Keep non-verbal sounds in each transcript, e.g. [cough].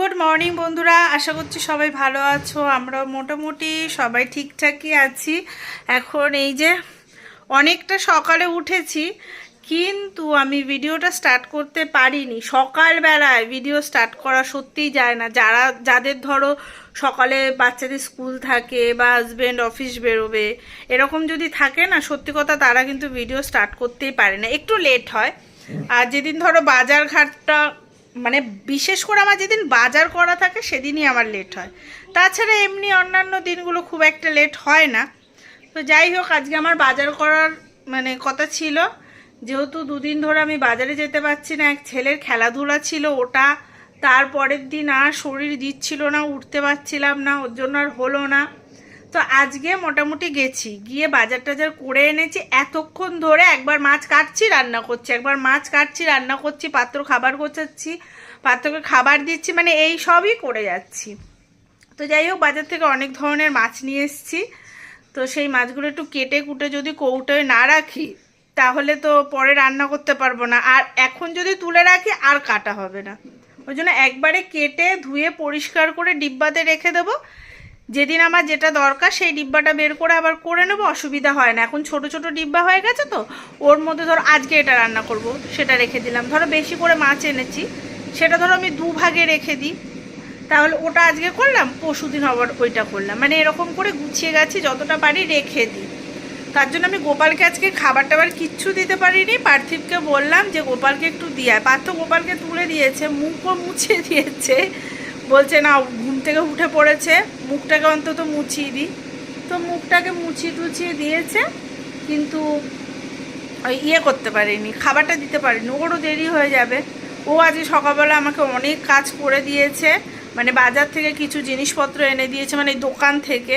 Good morning বন্ধুরা। আশা করছি সবাই ভালো আছো। আমরা মোটামুটি সবাই ঠিকঠাকই আছি। এখন এই যে অনেকটা সকালে উঠেছি, কিন্তু আমি ভিডিওটা স্টার্ট করতে পারিনি। সকালবেলায় ভিডিও স্টার্ট করা সত্যিই যায় না। যারা, যাদের ধরো সকালে বাচ্চাদের স্কুল থাকে বা হাজব্যান্ড অফিস বেরোবে, এরকম যদি থাকে না, সত্যি কথা তারা কিন্তু ভিডিও স্টার্ট করতেই পারে না। একটু লেট হয়। আর যেদিন ধরো বাজার ঘাটটা মানে বিশেষ করে আমার যেদিন বাজার করা থাকে সেদিনই আমার লেট হয়। তাছাড়া এমনি অন্যান্য দিনগুলো খুব একটা লেট হয় না। তো যাই হোক, আজকে আমার বাজার করার মানে কথা ছিল। যেহেতু দুদিন ধরে আমি বাজারে যেতে পারছি না, এক ছেলের খেলাধুলা ছিল ওটা। তারপরের দিন আর শরীর দিচ্ছিল না, উঠতে পারছিলাম না, ওর জন্য আর হলো না। তো আজকে মোটামুটি গেছি। গিয়ে বাজার টাজার করে এনেছি। এতক্ষণ ধরে একবার মাছ কাটছি, রান্না করছি। একবার মাছ কাটছি, রান্না করছি, পাত্র খাবার গোছাচ্ছি, পাত্রকে খাবার দিচ্ছি মানে এই সবই করে যাচ্ছি। তো যাই হোক, বাজার থেকে অনেক ধরনের মাছ নিয়ে এসেছি। তো সেই মাছগুলো একটু কেটে কুটে যদি কৌটোয় না রাখি, তাহলে তো পরে রান্না করতে পারব না। আর এখন যদি তুলে রাখি, আর কাটা হবে না। ওই জন্য একবারে কেটে ধুয়ে পরিষ্কার করে ডিব্বাতে রেখে দেবো। যেদিন আমার যেটা দরকার সেই ডিব্বাটা বের করে আবার করে নেব, অসুবিধা হয় না। এখন ছোট ছোট ডিব্বা হয়ে গেছে তো, ওর মধ্যে ধরো আজকে এটা রান্না করব, সেটা রেখে দিলাম। ধরো বেশি করে মাছ এনেছি, সেটা ধরো আমি দু ভাগে রেখে দিই। তাহলে ওটা আজকে করলাম, পরশু দিন আবার ওইটা করলাম। মানে এরকম করে গুছিয়ে গেছি, যতটা পারি রেখে দিই। তার জন্য আমি গোপালকে আজকে খাবার টাবার কিচ্ছু দিতে পারিনি। পার্থিবকে বললাম যে, গোপালকে একটু দিয়ে পার্থ গোপালকে তুলে দিয়েছে, মুখও মুছে দিয়েছে। বলছে, না থেকে উঠে পড়েছে। মুখটাকে অন্তত মুছিয়ে দিই। তো মুখটাকে মুছিয়ে টুছিয়ে দিয়েছে, কিন্তু ইয়ে করতে পারিনি, খাবারটা দিতে পারিনি। ওরও দেরি হয়ে যাবে। ও আজকে সকালবেলা আমাকে অনেক কাজ করে দিয়েছে মানে বাজার থেকে কিছু জিনিসপত্র এনে দিয়েছে মানে দোকান থেকে।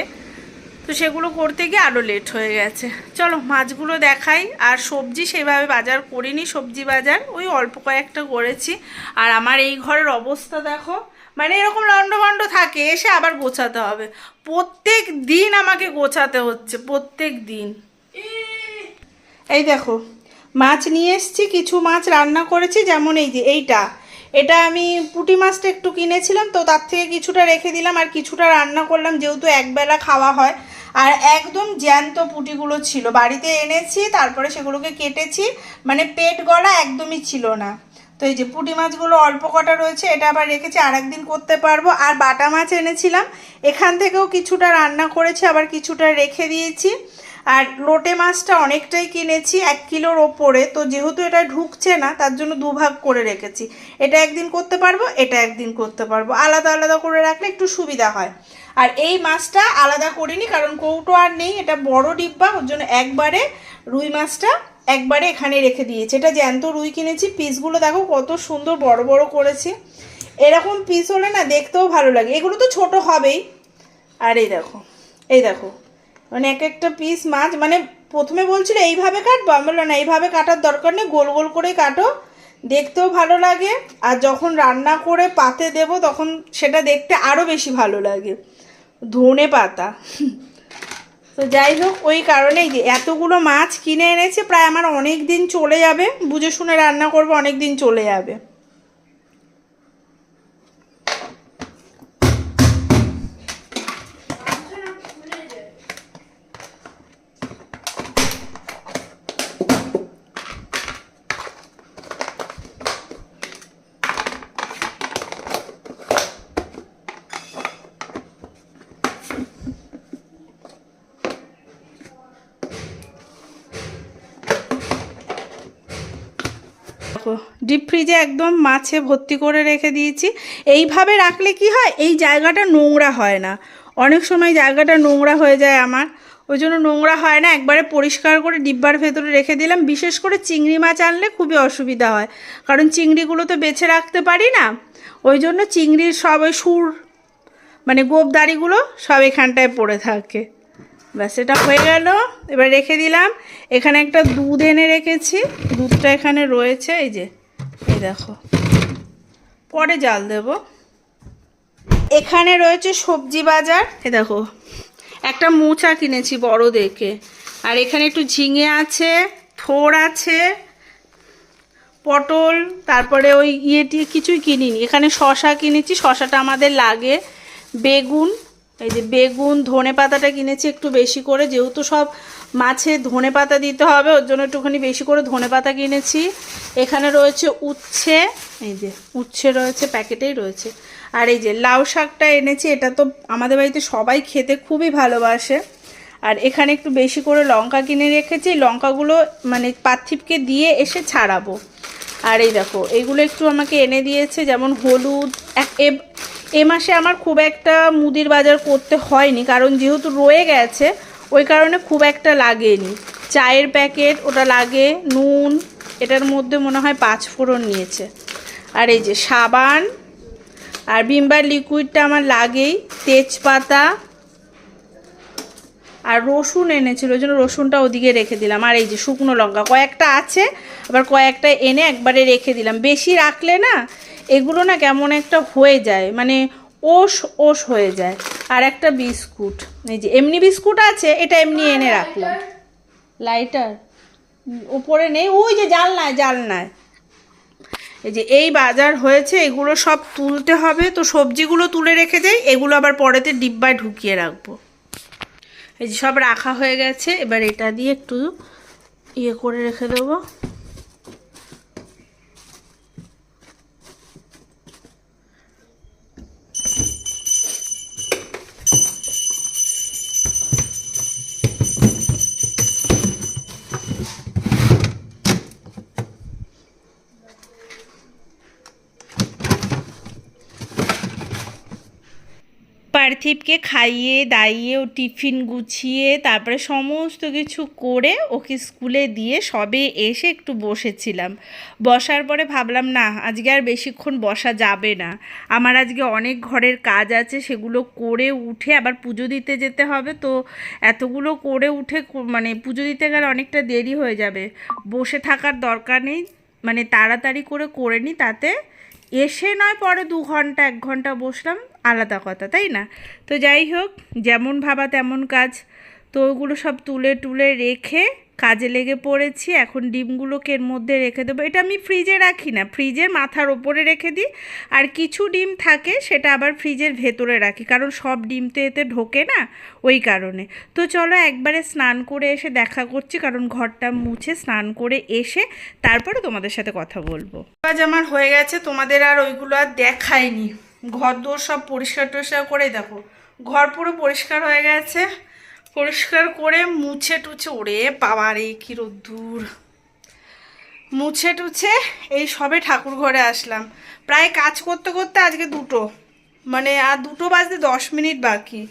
তো সেগুলো করতে গিয়ে আরও লেট হয়ে গেছে। চলো, মাছগুলো দেখাই। আর সবজি সেভাবে বাজার করিনি, সবজি বাজার। ওই অল্প কয়েকটা করেছি। আর আমার এই ঘরের অবস্থা দেখো মানে এরকম লন্ডভন্ড থাকে, এসে আবার গোছাতে হবে। প্রত্যেক দিন আমাকে গোছাতে হচ্ছে, প্রত্যেক দিন। এই দেখো, মাছ নিয়ে এসেছি, কিছু মাছ রান্না করেছি, যেমন এই যে, এইটা। এটা আমি পুটি মাছটা একটু কিনেছিলাম, তো তার থেকে কিছুটা রেখে দিলাম, আর কিছুটা রান্না করলাম, যেহেতু একবেলা খাওয়া হয়। আর একদম জ্যান্ত পুঁটিগুলো ছিল। বাড়িতে এনেছি, তারপরে সেগুলোকে কেটেছি মানে পেট গলা একদমই ছিল না। তো এই যে পুঁটি মাছগুলো অল্প কটা রয়েছে, এটা আবার রেখেছি আর একদিন করতে পারব। আর বাটা মাছ এনেছিলাম, এখান থেকেও কিছুটা রান্না করেছি, আবার কিছুটা রেখে দিয়েছি। আর লোটে মাছটা অনেকটাই কিনেছি, এক কিলোর ওপরে, তো যেহেতু এটা ঢুকছে না, তার জন্য দুভাগ করে রেখেছি। এটা একদিন করতে পারব, এটা একদিন করতে পারব। আলাদা আলাদা করে রাখলে একটু সুবিধা হয়। আর এই মাছটা আলাদা করিনি, কারণ কৌটো আর নেই, এটা বড় ডিব্বা, ওর জন্য একবারে রুই মাছটা একবারে এখানে রেখে দিয়েছি। এটা জ্যান্ত রুই কিনেছি। পিসগুলো দেখো কত সুন্দর বড় বড় করেছি। এরকম পিস হলে না দেখতেও ভালো লাগে। এগুলো তো ছোট হবেই। আর এই দেখো এই দেখো। মানে এক একটা পিস মাছ মানে প্রথমে বলছিল এইভাবে কাটবো? আমি বললাম, না, এইভাবে কাটার দরকার নেই। গোল গোল করে কাটো। দেখতেও ভালো লাগে। আর যখন রান্না করে পাতে দেব, তখন সেটা দেখতে আরও বেশি ভালো লাগে। ধনে পাতা। তো যাই হোক, ওই কারণেই যে এতগুলো মাছ কিনে এনেছে, প্রায় আমার অনেক দিন চলে যাবে। বুঝে শুনে রান্না করব অনেক দিন চলে যাবে দেখো ডিপ ফ্রিজে একদম মাছে ভর্তি করে রেখে দিয়েছি। এইভাবে রাখলে কি হয়? এই জায়গাটা নোংরা হয় না। অনেক সময় জায়গাটা নোংরা হয়ে যায় আমার। ওই জন্য নোংরা হয় না। একবারে পরিষ্কার করে ডিব্বার ভেতরে রেখে দিলাম। বিশেষ করে চিংড়ি মাছ আনলে খুবই অসুবিধা হয়। কারণ চিংড়িগুলো তো বেছে রাখতে পারি না। ওই জন্য চিংড়ির সব ওই সুর মানে গোপদারিগুলো সব এখানটায় পড়ে থাকে। ব্যাস, এটা হয়ে গেল। এবার রেখে দিলাম। এখানে একটা দুধ এনে রেখেছি। দুধটা এখানে রয়েছে। এই যে দেখো। পরে জাল দেব। এখানে রয়েছে সবজি বাজার। এ দেখো, একটা মোচা কিনেছি বড় দেখে আর এখানে একটু ঝিঙে আছে থোড় আছে, পটল, তারপরে ওই ইয়েটি কিছুই কিনিনি। এখানে শশা কিনেছি, শশাটা আমাদের লাগে। বেগুন এই যে বেগুন, ধনে পাতাটা কিনেছি একটু বেশি করে, যেহেতু সব মাছে ধনে পাতা দিতে হবে, ওর জন্য একটুখানি বেশি করে ধনে পাতা কিনেছি। এখানে রয়েছে উচ্ছে, এই যে উচ্ছে রয়েছে, প্যাকেটেই রয়েছে। আর এই যে লাউ শাকটা এনেছি, এটা তো আমাদের বাড়িতে সবাই খেতে খুবই ভালোবাসে। আর এখানে একটু বেশি করে লঙ্কা কিনে রেখেছি, লঙ্কাগুলো মানে পার্থিবকে দিয়ে এসে ছাড়াবো। আর এই দেখো এইগুলো একটু আমাকে এনে দিয়েছে, যেমন হলুদ এ- মাসে আমার খুব একটা মুদির বাজার করতে হয়নি, কারণ যেহেতু রয়ে গেছে, ওই কারণে খুব একটা লাগেনি। চায়ের প্যাকেট, ওটা লাগে, নুন, এটার মধ্যে মনে হয় পাঁচ ফোড়ন নিয়েছে। আর এই যে সাবান আর বিমবার লিকুইডটা আমার লাগেই, তেজপাতা আর রসুন এনেছিল, ওই জন্য রসুনটা ওদিকে রেখে দিলাম। আর এই যে শুকনো লঙ্কা, কয়েকটা আছে, আবার কয়েকটা এনে একবারে রেখে দিলাম। বেশি রাখলে না এগুলো না কেমন একটা হয়ে যায় মানে ওষ ওষ হয়ে যায়। আর একটা বিস্কুট এই যে এমনি বিস্কুট আছে এটা এমনি এনে রাখলাম। লাইটার উপরে নেই ওই যে জালনায় জালনায় এই যে এই বাজার হয়েছে এগুলো সব তুলতে হবে তো সবজিগুলো তুলে রেখে যাই এগুলো আবার পরেতে ডিব্বায় ঢুকিয়ে রাখব। এই যে সব রাখা হয়ে গেছে এবার এটা দিয়ে একটু ইয়ে করে রেখে দেবো। খাইয়ে, দাইয়ে, ও টিফিন গুছিয়ে, তারপরে সমস্ত কিছু করে ওকে স্কুলে দিয়ে সবে এসে একটু বসেছিলাম। বসার পরে ভাবলাম, না, আজকে আর বেশিক্ষণ বসা যাবে না। আমার আজকে অনেক ঘরের কাজ আছে, সেগুলো করে উঠে আবার পুজো দিতে যেতে হবে। তো এতগুলো করে উঠে মানে পুজো দিতে গেলে অনেকটা দেরি হয়ে যাবে। বসে থাকার দরকার নেই মানে তাড়াতাড়ি করে করে নিই তাতে এসে নয় পরে দু ঘণ্টা, এক ঘণ্টা বসলাম। আলাদা কথা, তাই না? তো যাই হোক, যেমন ভাবা তেমন কাজ। তো ওগুলো সব তুলে টুলে রেখে কাজে লেগে পড়েছি। এখন ডিমগুলোকে এর মধ্যে রেখে দেবো? এটা আমি ফ্রিজে রাখি না। ফ্রিজের মাথার ওপরে রেখে দিই। আর কিছু ডিম থাকে, সেটা আবার ফ্রিজের ভেতরে রাখি। কারণ সব ডিম তো এতে ঢোকে না, ওই কারণে। তো চলো একবারে স্নান করে এসে দেখা করছি, কারণ ঘরটা মুছে স্নান করে এসে তারপরে তোমাদের সাথে কথা বলব। কাজ আমার হয়ে গেছে, তোমাদের আর ওইগুলো আর দেখায়নি ঘর দোর সব পরিষ্কার টরিষ্কার করে দেখো। ঘর পুরো পরিষ্কার হয়ে গেছে। পরিষ্কার করে মুছে টুছে, ওরে বাবা রে, কি রোদ্দুর। মুছে টুছে এই সবে ঠাকুর ঘরে আসলাম। প্রায় কাজ করতে করতে আজকে দুটো। মানে আর দুটো বাজতে দশ মিনিট বাকি।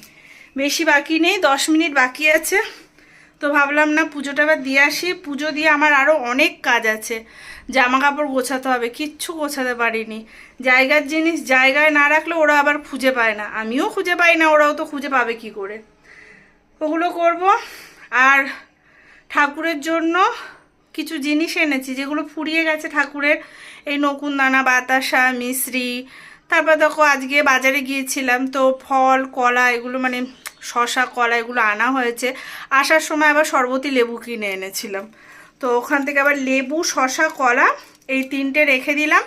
বেশি বাকি নেই, দশ মিনিট বাকি আছে। তো ভাবলাম না পুজোটা এবার দিয়ে আসি। পুজো দিয়ে আমার আরও অনেক কাজ আছে। জামা কাপড় গোছাতে হবে, কিচ্ছু গোছাতে পারিনি। জায়গার জিনিস জায়গায় না রাখলে ওরা আবার খুঁজে পায় না। আমিও খুঁজে পাই না, ওরাও তো খুঁজে পাবে কি করে। ওগুলো করব। আর ঠাকুরের জন্য কিছু জিনিস এনেছি, যেগুলো ফুরিয়ে গেছে ঠাকুরের। এই নকুনদানা বাতাসা, মিশ্রি। তারপর দেখো আজকে বাজারে গিয়েছিলাম, তো ফল, কলা, এগুলো মানে শশা কলা এগুলো আনা হয়েছে। আসার সময় আবার শরবতি লেবু কিনে এনেছিলাম। তো ওখান থেকে আবার লেবু, শশা, কলা এই তিনটে রেখে দিলাম।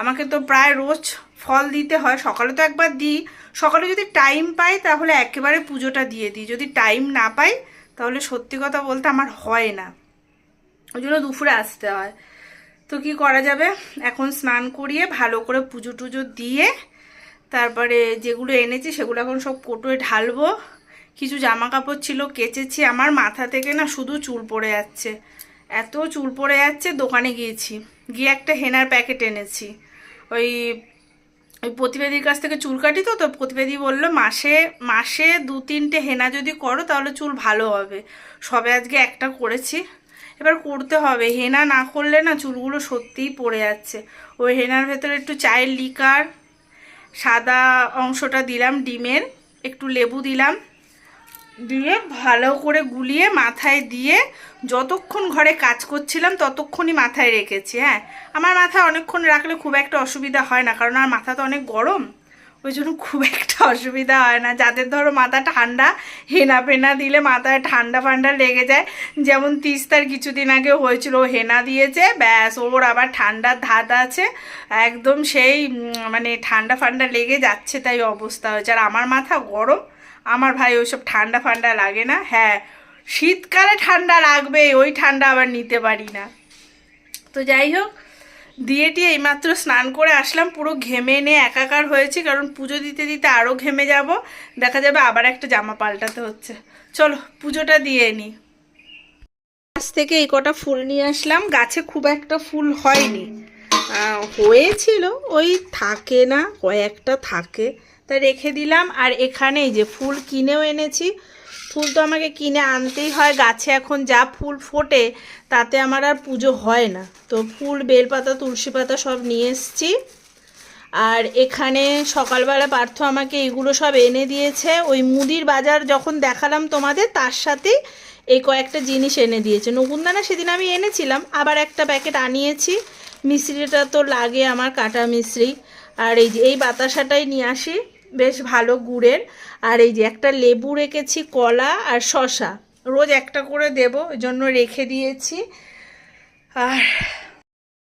আমাকে তো প্রায় রোজ ফল দিতে হয়, সকালে তো একবার দিই। সকালে যদি টাইম পাই তাহলে একেবারে পুজোটা দিয়ে দিই। যদি টাইম না পাই তাহলে সত্যি কথা বলতে আমার হয় না। ওই জন্য দুপুরে আসতে হয়। তো কি করা যাবে? এখন স্নান করিয়ে ভালো করে পুজো টুজো দিয়ে তারপরে যেগুলো এনেছি সেগুলো এখন সব কোটোয় ঢালবো। কিছু জামা কাপড় ছিল কেচেছি, আমার মাথা থেকে না শুধু চুল পড়ে যাচ্ছে। এত চুল পড়ে যাচ্ছে, দোকানে গিয়েছি। গিয়ে একটা হেনার প্যাকেট এনেছি। ওই ওই প্রতিবেদীর কাছ থেকে চুল কাটি তো তো প্রতিবেদী বলল, মাসে মাসে দু তিনটে হেনা যদি করো, তাহলে চুল ভালো হবে। সবে আজকে একটা করেছি। এবার করতে হবে। হেনা না করলে না চুলগুলো সত্যিই পড়ে যাচ্ছে। ওই হেনার ভেতরে একটু চায়ের লিকার সাদা অংশটা দিলাম, ডিমের, একটু লেবু দিলাম। দিয়ে ভালো করে গুলিয়ে মাথায় দিয়ে যতক্ষণ ঘরে কাজ করছিলাম ততক্ষণই মাথায় রেখেছি হ্যাঁ। আমার মাথায় অনেকক্ষণ রাখলে খুব একটা অসুবিধা হয় না, কারণ আর মাথা তো অনেক গরম। ওই জন্য খুব একটা অসুবিধা হয় না। যাদের ধরো মাথা ঠান্ডা, হেনা ফেনা দিলে মাথায় ঠান্ডা ফান্ডা লেগে যায়। যেমন তিস্তার কিছুদিন আগে হয়েছিল হেনা দিয়েছে, ব্যাস, ওর আবার ঠান্ডার ধাত আছে। একদম সেই মানে ঠান্ডা ফান্ডা লেগে যাচ্ছে তাই অবস্থা হয়েছে। আর আমার মাথা গরম, আমার ভাই ওইসব ঠান্ডা ফান্ডা লাগে না। হ্যাঁ শীতকালে ঠান্ডা লাগবে ওই ঠান্ডা আবার নিতে পারি না। তো যাই হোক দিয়ে টিয়ে এইমাত্র স্নান করে আসলাম, পুরো ঘেমে নে একাকার হয়েছি, কারণ পুজো দিতে দিতে আরও ঘেমে যাব। দেখা যাবে আবার একটা জামা পাল্টাতে হচ্ছে। চলো, পুজোটা দিয়ে নিই গাছ থেকে এই কটা ফুল নিয়ে আসলাম। গাছে খুব একটা ফুল হয়নি। হয়েছিল, ওই থাকে না, কয়েকটা থাকে। তা রেখে দিলাম। আর এখানে এই যে ফুল কিনেও এনেছি ফুল তো আমাকে কিনে আনতেই হয়, গাছে এখন যা ফুল ফোটে তাতে আমার আর পুজো হয় না। তো ফুল, বেলপাতা তুলসী পাতা সব নিয়ে এসছি। আর এখানে সকালবেলা পার্থ আমাকে এগুলো সব এনে দিয়েছে। ওই মুদির বাজার যখন দেখালাম তোমাদের, তার সাথে এই কয়েকটা জিনিস এনে দিয়েছে। নকুনদানা সেদিন আমি এনেছিলাম, আবার একটা প্যাকেট আনিয়েছি। মিশ্রিটা তো লাগে আমার কাটা মিশ্রি। আর এই যে, এই বাতাসাটাই নিয়ে আসি। বেশ ভালো গুড়ের। আর এই যে একটা লেবু রেখেছি, কলা আর শশা রোজ একটা করে দেবো, ওই জন্য রেখে দিয়েছি। আর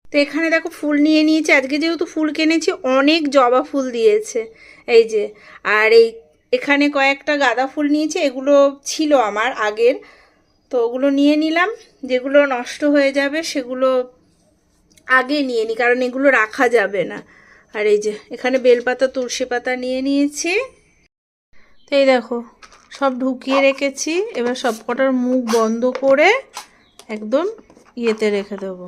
তো এখানে দেখো ফুল নিয়ে নিয়েছি। আজকে যেহেতু ফুল কিনেছি, অনেক জবা ফুল দিয়েছে। এই যে, আর এই এখানে কয়েকটা গাঁদা ফুল নিয়েছি, এগুলো ছিল আমার আগের। তো ওগুলো নিয়ে নিলাম, যেগুলো নষ্ট হয়ে যাবে সেগুলো আগে নিয়ে নিই কারণ এগুলো রাখা যাবে না। আর এই যে, এখানে বেলপাতা, তুলসী পাতা নিয়ে নিয়েছি। তো এই দেখো, সব ঢুকিয়ে রেখেছি। এবার সব কটার মুখ বন্ধ করে একদম ইয়েতে রেখে দেবো।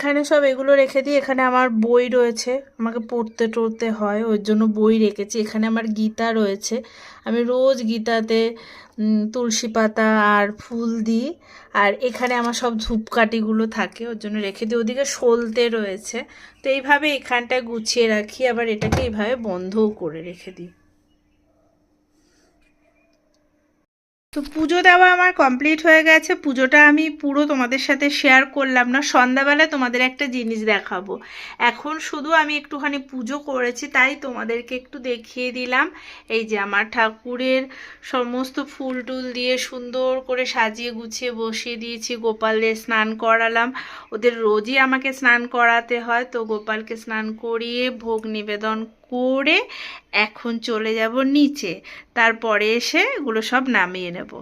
এখানে সব এগুলো রেখে দিই এখানে আমার বই রয়েছে। আমাকে পড়তে টড়তে হয়, ওর জন্য বই রেখেছি। এখানে আমার গীতা রয়েছে। আমি রোজ গীতাতে তুলসী পাতা আর ফুল দিই। আর এখানে আমার সব ধূপকাঠিগুলো থাকে, ওর জন্য রেখে দিই। ওদিকে সলতে রয়েছে। তো এইভাবে এখানটায় গুছিয়ে রাখি, আবার এটাকে এইভাবে বন্ধও করে রেখে দিই। তো পুজো দেওয়া আমার কমপ্লিট হয়ে গেছে। পুজোটা আমি পুরো তোমাদের সাথে শেয়ার করলাম না। সন্ধ্যাবেলায় তোমাদের একটা জিনিস দেখাবো। এখন শুধু আমি একটুখানি পুজো করেছি, তাই তোমাদেরকে একটু দেখিয়ে দিলাম। এই যে আমার ঠাকুরের সমস্ত ফুল টুল দিয়ে সুন্দর করে সাজিয়ে গুছিয়ে বসিয়ে দিয়েছি। গোপালদের স্নান করালাম। ওদের রোজই আমাকে স্নান করাতে হয়। তো গোপালকে স্নান করিয়ে ভোগ নিবেদন করে এখন চলে যাব নিচে। তারপরে এসে এগুলো সব নামিয়ে নেব।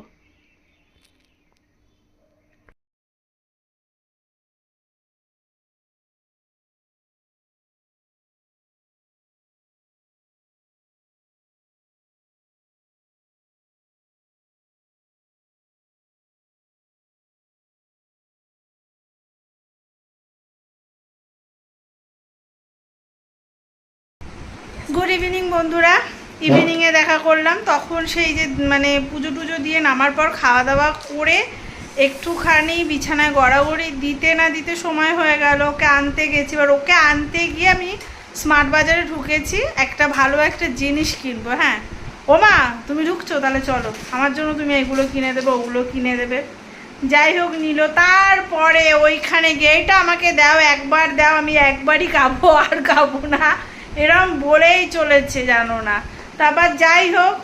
গুড ইভিনিং বন্ধুরা। ইভিনিংয়ে দেখা করলাম। তখন সেই যে মানে পুজো টুজো দিয়ে নামার পর খাওয়া দাওয়া করে একটুখানি বিছানায় গড়াগড়ি দিতে না দিতে সময় হয়ে গেল। ওকে আনতে গেছি। এবার ওকে আনতে গিয়ে আমি স্মার্ট বাজারে ঢুকেছি। একটা ভালো একটা জিনিস কিনবো হ্যাঁ। ও মা, তুমি ঢুকছো? তাহলে চলো। আমার জন্য তুমি এগুলো কিনে দেবে, ওগুলো কিনে দেবে। যাই হোক, নিল। তারপরে ওইখানে গিয়ে এটা আমাকে দাও, একবার দাও, আমি একবারই খাব, আর খাব না। এরম বলেই চলেছে জানো না। তারপর যাই হোক,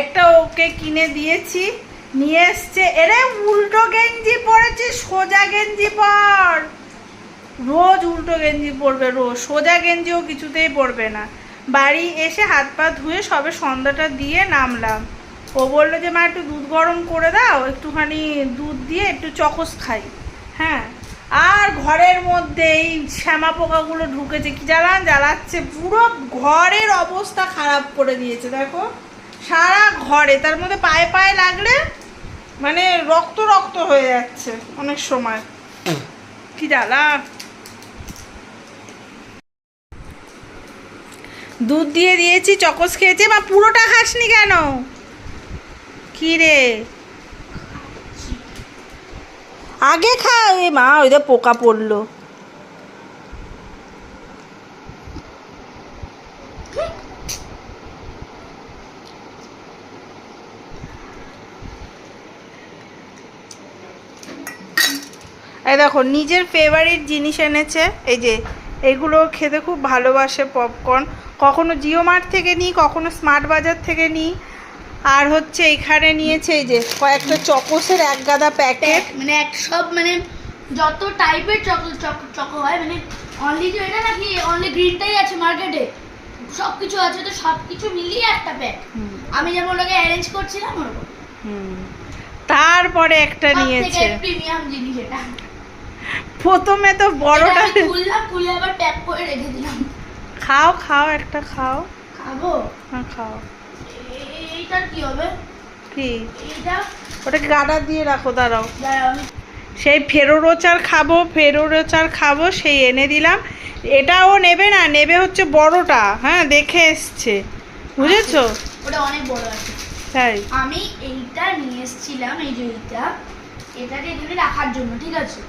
একটা ওকে কিনে দিয়েছি, নিয়ে এসছে। এরে উল্টো গেঞ্জি পরেছে, সোজা গেঞ্জি পর। রোজ উল্টো গেঞ্জি পরবে রোজ, সোজা গেঞ্জিও কিছুতেই পরবে না। বাড়ি এসে হাত পা ধুয়ে সবে সন্ধ্যাটা দিয়ে নামলাম। ও বলল যে, মা, একটু দুধ গরম করে দাও, একটুখানি দুধ দিয়ে একটু চকস খাই। হ্যাঁ আর ঘরের মধ্যে এই শ্যামা পোকাগুলো ঢুকেছে। কি জ্বালান? জ্বালাচ্ছে পুরো ঘরের অবস্থা খারাপ করে দিয়েছে, দেখো। সারা ঘরে, তার মধ্যে পায়ে পায়ে লাগলে মানে রক্ত রক্ত হয়ে যাচ্ছে অনেক সময়। কি জ্বালা দুধ দিয়ে দিয়েছি, চকস খেয়েছে, বা পুরোটা খাসনি কেন? কি রে? আগে খা এ মা ওইটা পোকা পড়ল। এই দেখো, নিজের ফেভারিট জিনিস এনেছে, এই যে, এগুলো খেতে খুব ভালোবাসে পপকর্ন কখনো জিও মার্ট থেকে নিই কখনো স্মার্ট বাজার থেকে নিই আর হচ্ছে এখানে নিয়েছে এই যে কয়েকটা চকোসের এক গাদা প্যাকেট। মানে এক সব মানে যত টাইপের চকো চকো হয় মানে অনলি যে এটা নাকি অনলি গ্রিনটাই আছে মার্কেটে সব কিছু আছে তো সব কিছু মিলিয়ে একটা প্যাক আমি যেমন ওটাকে অ্যারেঞ্জ করছিলাম ওরকম। হুম। তারপরে একটা নিয়েছে। প্রিমিয়াম জিনিস এটা। প্রথমে তো বড়টা খুললাম খুলে আবার প্যাক করে রেখে দিলাম। খাও খাও একটা খাও। খাব? হ্যাঁ খাও। এইটার কি হবে? কি? এইটা? ওটাকে গাডা দিয়ে রাখো দাঁড়াও। দাঁড়াও সেই ফেরোরো চার খাব খাব সেই এনে দিলাম। এটাও নেবে না নেবে হচ্ছে বড়টা হ্যাঁ দেখে এসছে। বুঝেছ? ওটা অনেক বড় আছে। তাই। আমি এইটা নিয়ে এসেছিলাম এই এটাকে এখানে রাখার জন্য ঠিক আছে?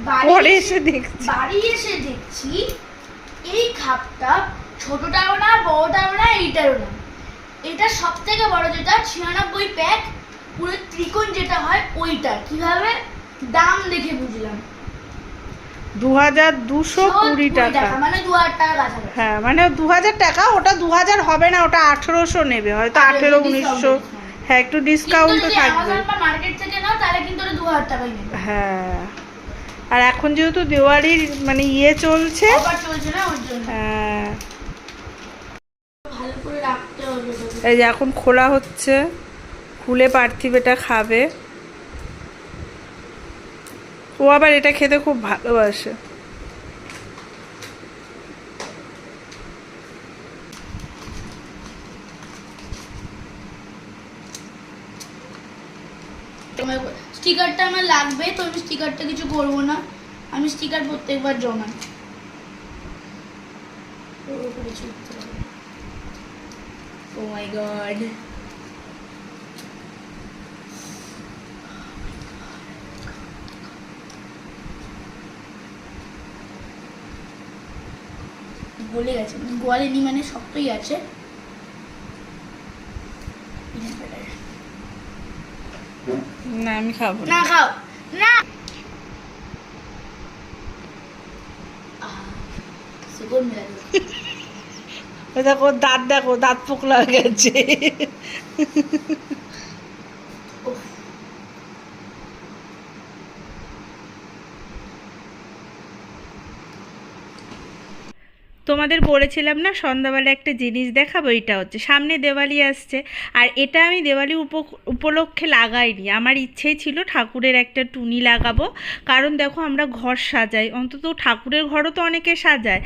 বাড়ি এসে- দেখছি। বাড়ি এসে দেখছি এই খাপটা ছোটটাও না বড়টাও না এইটারও না। এটা সব থেকে বড় যেটা ছিয়ানব্বই প্যাক পুরো ত্রিকোণ যেটা হয় ওইটা। কীভাবে? দাম দেখে বুঝলাম। দু হাজার দুশো কুড়ি টাকা। মানে দু হাজার টাকা কাছাকাছি। হ্যাঁ মানে দু হাজার টাকা ওটা দু হাজার হবে না ওটা আঠেরোশো নেবে। হয়তো আঠেরো উনিশশো। হ্যাঁ একটু ডিসকাউন্ট তো থাকবে। মার্কেট থেকে নাও তাহলে কিন্তু ওটা দু হাজার টাকাই নেবে। হ্যাঁ। আর এখন যেহেতু দেওয়ালির মানে ইয়ে চলছে চলছে না ওর জন্য। হ্যাঁ। ভালো করে ওটাকে। এই যে এখন খোলা হচ্ছে। খুলে পার্থিব এটা খাবে। ও আবার এটা খেতে খুব ভালোবাসে। স্টিকারটা আমার লাগবে, তো আমি স্টিকারটা কিছু করব না। আমি স্টিকার প্রত্যেকবার জমাই। গড গলে গেছে মানে শক্তই আছে। না আমি খাব না। খাও। না! সুগন্ধ [laughs] দেখো, দাঁত দেখো, দাঁত পোকলা হয়ে গেছে। তোমাদের বলেছিলাম না, সন্ধ্যাবেলা একটা জিনিস দেখাবো, এটা হচ্ছে, সামনে দেওয়ালি আসছে, আর এটা আমি দেওয়ালি উপ, উপলক্ষে লাগাইনি, আমার ইচ্ছেই ছিল ঠাকুরের একটা টুনি লাগাবো, কারণ দেখো আমরা ঘর সাজাই, অন্তত ঠাকুরের ঘরও তো অনেকে সাজায়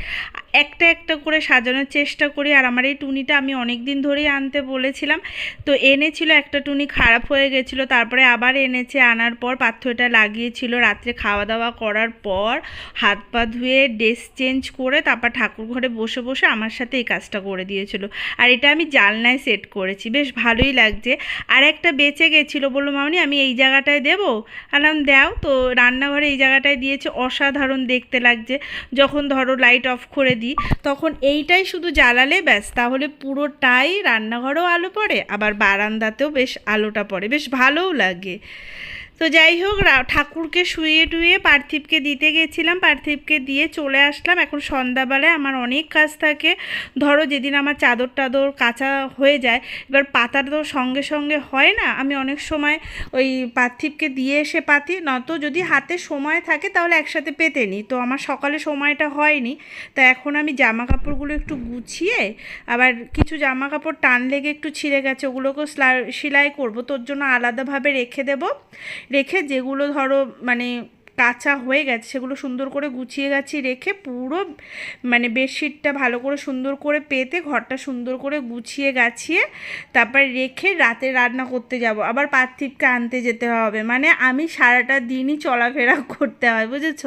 একটা একটা করে সাজানোর চেষ্টা করি। আর আমার এই টুনিটা আমি অনেক দিন ধরেই আনতে বলেছিলাম। তো এনেছিল, একটা টুনি খারাপ হয়ে গেছিল, তারপরে আবার এনেছে, আনার পর পাথর এটা লাগিয়েছিল। রাত্রে খাওয়া দাওয়া করার পর হাত পা ধুয়ে ড্রেস চেঞ্জ করে তারপর ঠাকুর ঘরে বসে বসে আমার সাথে এই কাজটা করে দিয়েছিল। আর এটা আমি জালনায় সেট করেছি। বেশ ভালোই লাগছে। আর একটা বেঁচে গেছিল বলল, মামনি, আমি এই জায়গাটায় দেবো? আলাম দাও। তো রান্নাঘরে এই জায়গাটায় দিয়েছে। অসাধারণ দেখতে লাগছে। যখন ধরো লাইট অফ করে দিই, তখন এইটাই শুধু জ্বালালে ব্যাস। তাহলে পুরোটাই রান্নাঘরেও আলো পড়ে, আবার বারান্দাতেও বেশ আলোটা পড়ে, বেশ ভালোও লাগে। তো যাই হোক ঠাকুরকে শুয়ে টুয়ে পার্থিবকে দিতে গেছিলাম। পার্থিবকে দিয়ে চলে আসলাম। এখন সন্ধ্যাবেলায় আমার অনেক কাজ থাকে। ধরো যেদিন আমার চাদর টাদর কাঁচা হয়ে যায়, এবার পাতার তো সঙ্গে সঙ্গে হয় না। আমি অনেক সময় ওই পার্থিবকে দিয়ে এসে পাতি নত যদি হাতে সময় থাকে তাহলে একসাথে পেতে নিই তো আমার সকালে সময়টা হয়নি। তা এখন আমি জামা কাপড়গুলো একটু গুছিয়ে, আবার কিছু জামা কাপড় টান লেগে একটু ছিঁড়ে গেছে, ওগুলোকেও সেলাই করব। তোর জন্য আলাদাভাবে রেখে দেব। রেখে যেগুলো ধরো মানে কাঁচা হয়ে গেছে, সেগুলো সুন্দর করে গুছিয়ে গাছি রেখে পুরো মানে বেডশিটটা ভালো করে সুন্দর করে পেতে, ঘরটা সুন্দর করে গুছিয়ে গাছিয়ে তারপর রেখে রাতে রান্না করতে যাব। আবার পার্থিবকে আনতে যেতে হবে। মানে আমি সারাটা দিনই চলাফেরা করতে হয়, বুঝেছ?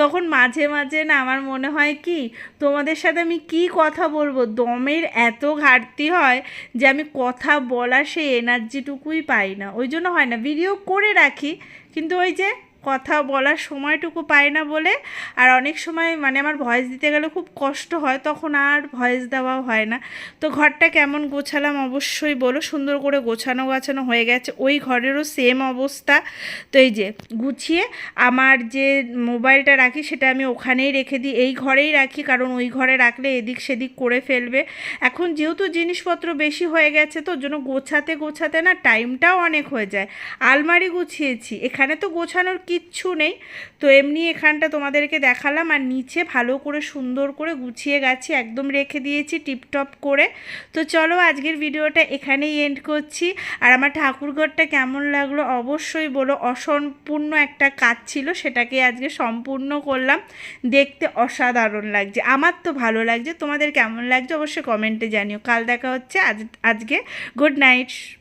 তখন মাঝে মাঝে না আমার মনে হয় কি, তোমাদের সাথে আমি কি কথা বলব? দমের এত ঘাটতি হয় যে আমি কথা বলার সেই এনার্জিটুকুই পাই না। ওই জন্য হয় না ভিডিও করে রাখি। কিন্তু ওই যে কথা বলার সময়টুকু পাই না বলে, আর অনেক সময় মানে আমার ভয়েস দিতে গেলে খুব কষ্ট হয়, তখন আর ভয়েস দেওয়াও হয় না। তো ঘরটা কেমন গোছালাম অবশ্যই বলো, সুন্দর করে গোছানো গাছানো হয়ে গেছে, ওই ঘরেরও সেম অবস্থা। তো এই যে গুছিয়ে আমার যে মোবাইলটা রাখি, সেটা আমি ওখানেই রেখে দিই, এই ঘরেই রাখি, কারণ ওই ঘরে রাখলে এদিক সেদিক করে ফেলবে। এখন যেহেতু জিনিসপত্র বেশি হয়ে গেছে, তো জন্য গোছাতে গোছাতে না টাইমটাও অনেক হয়ে যায়। আলমারি গুছিয়েছি, এখানে তো গোছানোর কিচ্ছু নেই। তো এমনি এখানটা তোমাদেরকে দেখালাম আর নিচে ভালো করে সুন্দর করে গুছিয়ে গেছি একদম রেখে দিয়েছি টিপটপ করে। তো চলো আজকের ভিডিওটা এখানেই এন্ড করছি। আর আমার ঠাকুরঘরটা কেমন লাগল অবশ্যই বলো। অসম্পূর্ণ একটা কাজ ছিল, সেটাকে আজকে সম্পূর্ণ করলাম। দেখতে অসাধারণ লাগছে। আমার তো ভালো লাগছে। তোমাদের কেমন লাগছে অবশ্যই কমেন্টে জানিও। কাল দেখা হচ্ছে। আজ, আজকে গুড নাইট